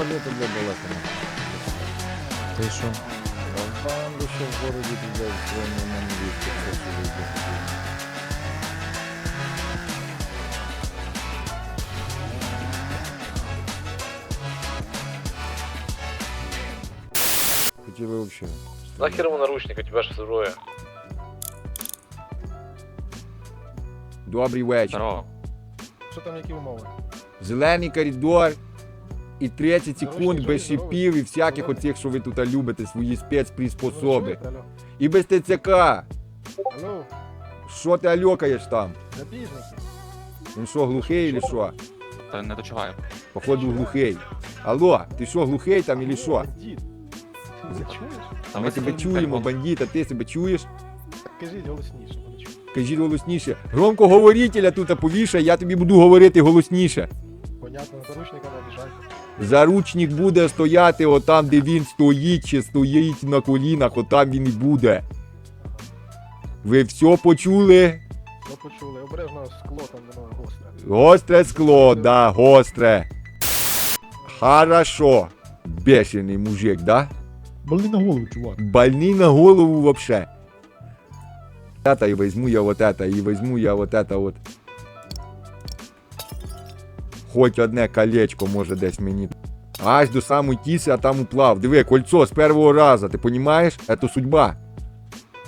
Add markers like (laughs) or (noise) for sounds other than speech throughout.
полета для балака. Ти що? Там би в городі, в своєму маневрі, просто вийде. Хотіли вообще. Нахер ему наручник, у тебя же зброя. Добрий вечір. Здорово. Що там, які умови? Зелений коридор і 30 секунд без шипів і всяких оцих, що ви тут любите, свої спецприспособи. І без ТЦК. Алло, Що ти альокаєш там? Він що, глухий чи що? Та не дочуваю. Походу глухий. Алло, ти що, глухий там или що? Ми тебе чуємо, бандит, а ти себе чуєш? Кажіть голосніше. Кажіть голосніше. Громкоговорителя тут повішай, я тобі буду говорити голосніше. Понятно, заручника Заручник буде стояти отам, де він стоїть, чи стоїть на колінах, отам він і буде. Ви все почули? Ви почули, обережно скло там воно гостре. Гостре скло, да, гостре. Хорошо. Бешений мужик, да? Боли на голову, чувак. Больный на голову вообще. Это и возьму я вот это, и возьму я вот это вот. Хоч одне колечко може десь мені. Аж до самої тіси, а там уплав. Диви, кольцо з першого разу, ти понімаєш? Это судьба.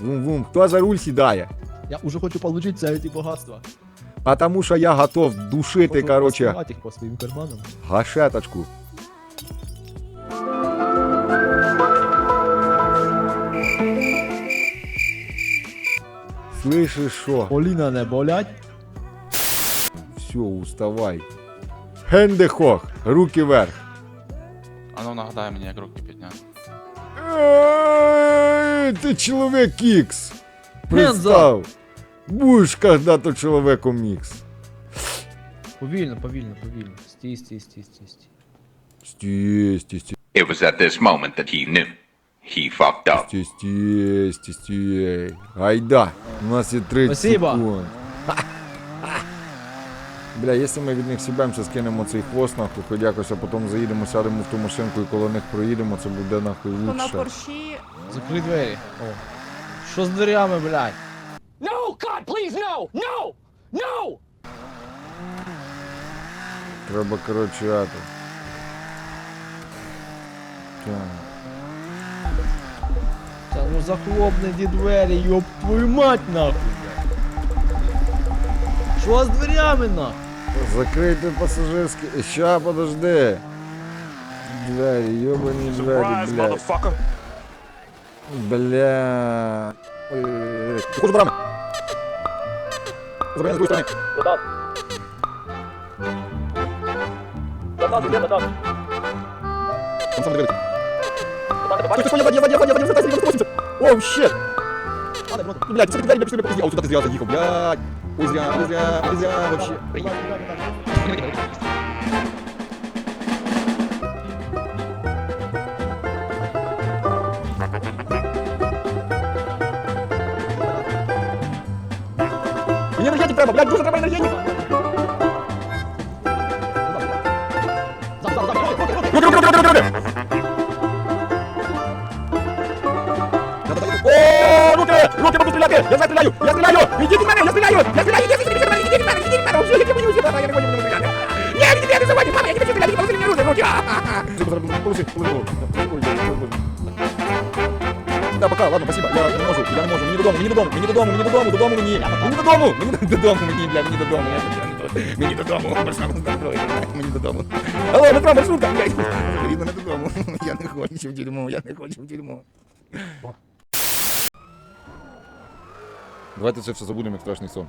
Вум-вум, хто за руль сідає? Я уже хочу получить це ці багатства. А тому що я готов душити, короче, їх по своїм карманам. гашеточку. Слышиш що? Коліна не болять. Все, уставай. Хендехох, руки вверх. А ну нагадай мені, як руки підняти. Ей, Ти чоловік Ікс. Представ. Будеш когда-то чоловіком Ікс. Повільно, повільно, повільно. Стій, стій, стій, стій, стій. Стій, стій, стій, It was at this moment that he knew. He fucked up. стій, стій, стій, стій. Айда, у нас є 30 Спасибо. секунд. Бля, якщо ми від них сібемося, скинемо цей хвост, нахуй, хоч якось, а потім заїдемо, сядемо в ту машинку і коло них проїдемо, це буде нахуй То на лучше. корші Закрий двері. О. Що з дверями, блядь? No, God, please, no, no, no! Треба, коротше, это. Так. Та ну захлопни ті двері, йоп твою мать нахуй, блядь. Що з дверями нахуй? Закрийте пасажирські. Ща, подожди. Двері, йобані двері, блядь. Бля. Ой-ой-ой. Тихо за брами. Забрали з другої сторони. Там сам дивиться. Стой, стой, стой, я сзади, я сзади, я сзади, я сзади, я сзади, Оу, щет. Блядь, все двері, блядь, пішли, а вот сюда ты зря заїхав, блядь. Ой, зря, ой, зря, ой, зря, вообще. Енергетик треба, блядь, дуже треба енергетик. стріляти, я знаю, стріляю, я стріляю, ідіть від мене, я стріляю, я стріляю, ідіть від мене, ідіть від мене, ідіть від мене, вже, я не боюся, я не боюся, я не боюся. Ні, ні, ні, не заводь, мама, я не хочу стріляти, положи мені руки, руки. Положи, положи, положи. Да, пока, ладно, спасибо. Я не можу, я не можу. Мені додому, мені додому, мені додому, мені додому, додому мені. Мені додому, мені додому, мені, бля, мені додому. я- Мені додому, пацан, здорово, мені додому. Алло, метро, маршрутка, блядь. Їду мене додому. Я не хочу в тюрму, я не хочу в тюрму. Давайте це все забудемо, як страшний сон.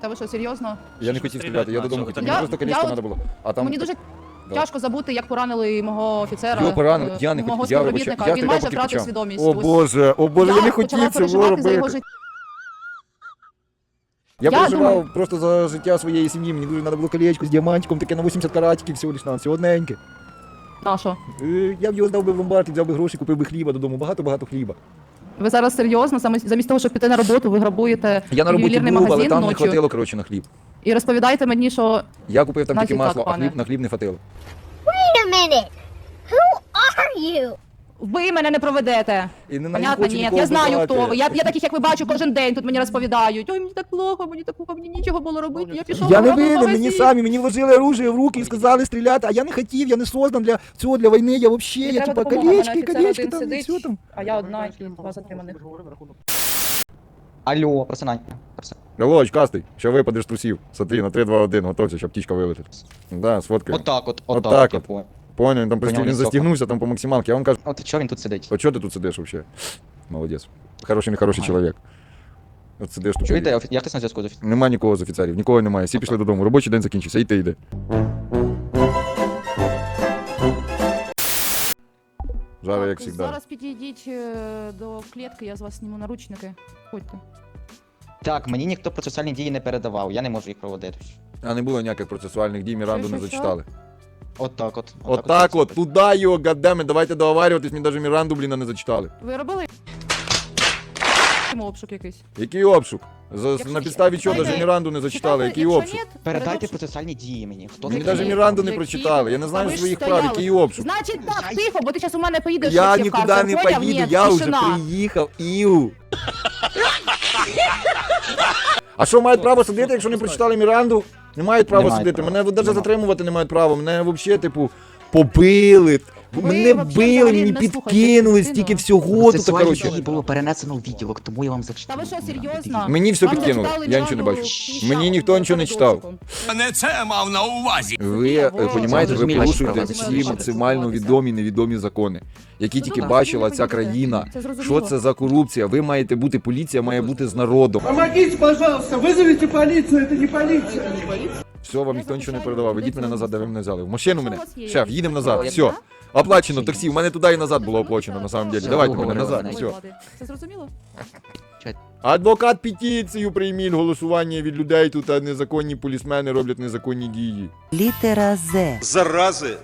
Та ви що, серйозно? Я не хотів стріляти, я додому хотів. Мені Я- просто колечко я треба було. А там Мені дуже Да. тяжко забути, як поранили мого офіцера. Його поранили, е, я не мого хотів, я вибачаю, я Він стріляв майже по втратив кирпичам. свідомість. О Ось. боже, о боже, я не почала хотів цього переживати за його робити. життя. Я, Я переживав думаю- просто за життя своєї сім'ї. Мені дуже треба було колечко з діамантиком, таке на 80 каратиків, всього лиш на все одненьке. На що? Е, Я б його здав би в ломбард, і взяв би гроші, купив би хліба додому, багато-багато хліба. Ви зараз серйозно, саме замість того, щоб піти на роботу, ви грабуєте Я на роботі був, магазин але там не ночі хватило, коротше, на хліб. і розповідаєте мені, що Я купив там тільки так, масло, а пане? хліб на хліб не хватило. Wait a minute. you? Ви мене не проведете. І не Понятно, ні. Я знаю, хто ви. Я, я таких, як ви бачу, кожен день тут мені розповідають. Ой, мені так плохо, мені так плохо, мені нічого було робити. Я пішов. Я не грабив винен, мені самі, мені вложили оружие в руки і сказали стріляти, а я не хотів, я не создан для цього, для війни, я вообще, Мені я треба типа допомога, колечки, офіцер колечки один там, і сидить, все там. А я одна, і два затриманих. Алло, персонаж. Алло, очкастий, що випадеш з трусів. Смотри, на 3, 2, 1, готовся, щоб птічка вилетить. Да, сфоткаю. Отак от, Отак отак. от. я понял. Понял, там Поняв, він застігнувся там по максималці, а він каже, От чого він тут сидить? от чого ти тут сидиш вообще? Молодець. Хороший, нехороший чоловік. От сидиш тут. Чуєте, я хтось на зв'язку з офіцером? Нема нікого з офіцерів, нікого немає. Всі пішли додому. Робочий день закінчився, і ти йди. Жара, як завжди. Зараз підійдіть е, до клітки, я з вас зніму наручники. Ходьте. Так, мені ніхто процесуальні дії не передавав, я не можу їх проводити. А не було ніяких процесуальних дій, Міранду не що, що? Зачитали. Отак от. Отак от, туди його, гаддеме, давайте договарюватись, мені навіть Міранду, блін, не зачитали. Ви робили? обшук якийсь. Який обшук? За, Якщо на підставі чого навіть Міранду не зачитали, який обшук? ні, Передайте процесуальні дії мені. Хто Мені навіть Міранду не прочитали, я не знаю Ви своїх прав, який обшук. Значить так, тихо, бо ти зараз у мене поїдеш. Я нікуди не поїду, я вже приїхав, іу. А що мають право сидіти, якщо не прочитали Міранду? Не мають права Не мають сидіти. права. Мене навіть затримувати не мають права. Мене взагалі, типу, побили. Ви Мене вообще били, взагалі мені не слухайте підкинули дитину. стільки всього тут, Процесуальні коротше. дії було перенесено в відділок, тому я вам Та зачитав. ви що, серйозно? Мені все Вам підкинули, зачитали я нічого не бачу. Мені ніхто нічого не читав. Не це мав на увазі. Ви е, понімаєте, ви Зрозуміло, порушуєте що всі правда. максимально відомі невідомі закони, які Ну, тільки так, бачила ця країна. Це зрозуміло. Що це за корупція? Ви маєте бути поліція, має бути з народом. Помогите, пожалуйста, вызовите полицию, это не полиция. Все, вам ніхто нічого не передавав. Ведіть мене назад, де ви мене взяли. В машину мене. Шеф, їдемо назад. Все. Оплачено таксі. У мене туди і назад було оплачено, на самом деле. Давайте мене назад. Все. Це зрозуміло? Адвокат петицію прийміть, голосування від людей тут, а незаконні полісмени роблять незаконні дії. Літера З. Зарази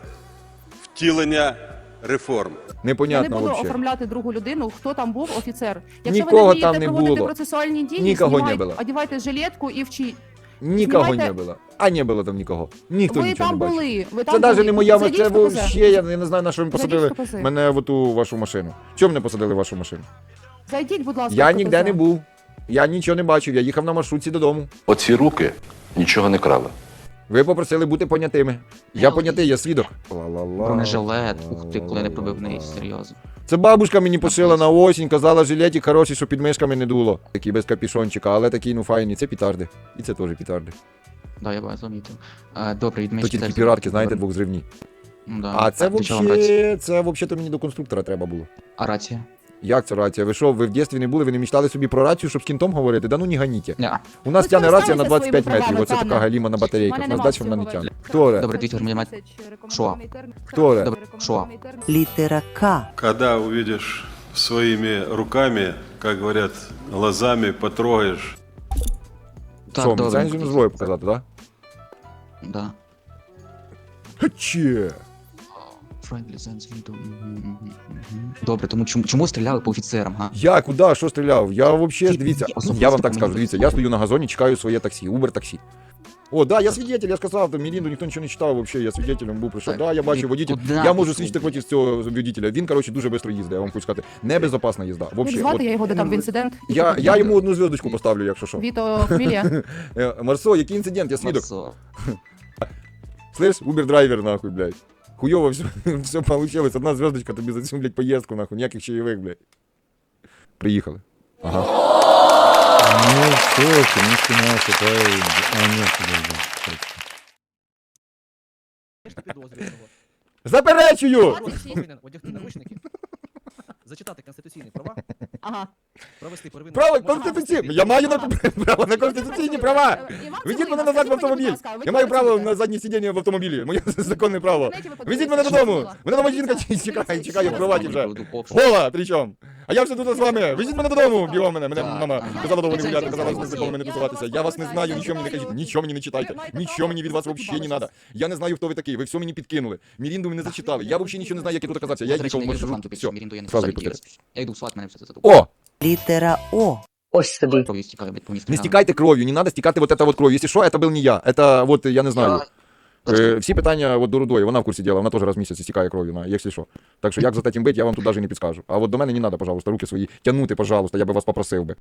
втілення реформ. Я не буду взагалі. оформляти другу людину, хто там був офіцер. Якщо Нікого ви не там вмієте не проводити було. процесуальні дії, Нікого не знімайте, було. одівайте жилетку і вчіть. Нікого Знімайте- не було. А не було там нікого. Ніхто ви нічого там не бачив. були. Ви там Це навіть були. не моя Зайдіть це в КПЗ. вообще, я не знаю, на що ви посадили КПЗ. мене в ту вашу машину. Чому не посадили в вашу машину? Зайдіть, будь ласка. Я в ніде КПЗ. не був. Я нічого не бачив, я їхав на маршрутці додому. Оці руки нічого не крали. Ви попросили бути понятими. Я понятий, я свідок. Бронежилет, ух ти, коли не пробивний, серйозно. Це бабушка мені пошила на осінь, казала, жилетик хороший, щоб під мишками не дуло. Такий без капішончика, але такий ну файний. Це пітарди. І це теж пітарди. Да, я бачу, замітив. А, Добре, від То тільки піратки, знаєте, двохзривні. Ну, да. А це чого взагалі, це взагалі мені до конструктора треба було. А рація? Як це рація? Ви що, ви в дитинстві не були, ви не мечтали собі про рацію, щоб з кінтом говорити? Да ну не ганіть. Ня. У нас Ви тягне рація на скористалися 25 своїми метрів, оце правами, така пане. галіма на батарейках. У нас далі вона не вечора. Хто це? Добре, дивіться, мені Шо? Хто? Добре, шо? Літера К. Когда увидишь своими руками, как говорят, глазами потрогаешь, Так, Що, добре. ми це зброю показати, так? Да. Че? Friendly sense Добре, тому чому, чому стріляли по офіцерам, га? Я куди? Що стріляв? Я взагалі, дивіться, особисто я вам так скажу, дивіться, я стою на газоні, чекаю своє таксі, Uber таксі. О, да, я свидетель, я сказав, там Мірінду ніхто нічого не читав вообще, я свидетелем був, прийшов. Да, я бачив і водитель. Я можу свідчити проти цього водителя. Він, коротше, дуже швидко їздить, я вам хочу сказати. Небезопасна їзда. Вообще. звати я його де там в інцидент? я, я йому одну зв'язочку поставлю, якщо що. Віто фамілія. (laughs) Е, Марсо, який інцидент, я свідок. Марсо. Слышь, Uber-драйвер, нахуй, блядь. Хуйово все, (laughs) все получилось. Одна звездочка тобі за цю, блядь, поїздку, нахуй. Ніяких чаєвих, блядь. Приїхали. Ага. Ну, все, конечно, наше, та... А, ні, подожди. Заперечую! Одягти наручники, зачитати конституційні права, Ага. провести первинну... Право конституційне. Я маю на право на конституційні права. Е, Іван Ведіть Цибулін, мене назад в скажіть мені, будь автомобіль. ласка, ви Я маю чого право сидите? на заднє сидіння в автомобілі. Моє законне право. Знаєте, ви Везіть мене що додому. було. Мене дома жінка чекає, чекає в що кроваті вже. Гола, причому. А я вже тут з вами. Везіть мене додому. Бігом мене. Мене Так, мама ага. казала довго не Це- гуляти, це- казала це- з незаконно мене я тусуватися. вас Я вас не знаю, попереджаю, нічого мені не кажіть, знаю. нічого мені не читайте. Ви маєте Нічого право мені від вас бачити взагалі не баланс. треба. Я не знаю, хто ви такий. Ви все мені підкинули. Мірінду ви не зачитали. Я взагалі нічого не знаю, як я тут оказався. Я До речі, їхав в я їжджу маршрут. фанту Все. Мірінду я не Фразу писав, повтори. Я йду в сват, мене все це задумав. О! Літера О. Ось тобі. Кров'ю стікає, блядь, по мені Не стріляли. стекайте кровью, не надо стекать вот это вот кровью. Если что, это был не я. Это вот, я не знаю. Е, всі питання от до рудої, вона в курсі діла, вона теж раз в місяць стікає кров'ю, на, якщо що. Так що як за тим бить, я вам тут навіть не підскажу. А от до мене не треба, пожалуйста, руки свої тягнути, пожалуйста, я би вас попросив би.